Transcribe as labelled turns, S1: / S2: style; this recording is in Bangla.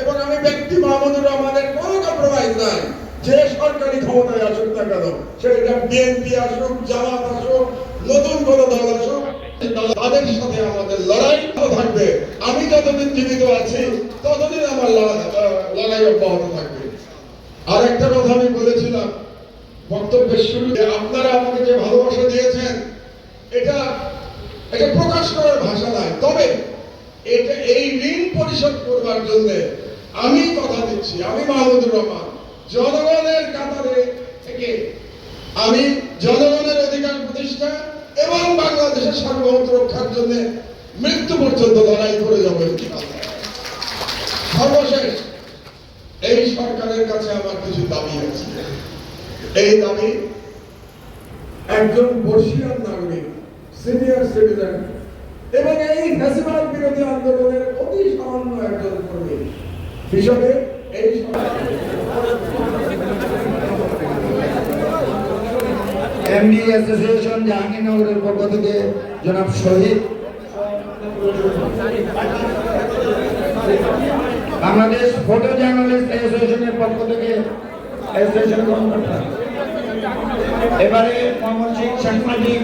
S1: এবং আমি ব্যক্তি মাহমুদুর রহমানের কোনো কম্প্রোমাইজ নাই। যে সরকারি ক্ষমতায় আসুক না কেন, সেটা বিএনপি আসুক, জামাত আসুক, নতুন কোনো দল আসুক, তাদের সাথে আমাদের লড়াই থাকবে। আমি যতদিন জীবিত আছি, ততদিন আমার লড়াই অব্যাহত থাকবে। আর একটা কথা আমি বলেছিলাম বক্তব্যের শুরুতে আপনারা আমাকে যে ভালোবাসা দিয়েছেন, এটা এটা প্রকাশ করার ভাষা নাই। তবে এটা এই ঋণ পরিশোধ করবার জন্য আমি কথা দিচ্ছি, আমি মাহমুদুর রহমান। জনগণের কাতারে থেকে আমি জনগণের অধিকার প্রতিষ্ঠা এবং বাংলাদেশের সার্বভৌমত্ব রক্ষার জন্য মৃত্যু পর্যন্ত লড়াই করে যাব সর্বশেষ, এই সরকারের কাছে আমার কিছু দাবি আছে। এই দাবি একজন বর্ষিয়ান নাগরিক সিনিয়র সিটিজেন এবং এই ফ্যাসিবাদ বিরোধী আন্দোলনের হিসাবে এই
S2: এমডি অ্যাসোসিয়েশন জাহাঙ্গীরনগরের পক্ষ থেকে জনাব শহীদ। বাংলাদেশ ফটো জার্নালিস্ট অ্যাসোসিয়েশনের পক্ষ থেকে অ্যাসোসিয়েশন এবারে ময়মনসিংহ সাংবাদিক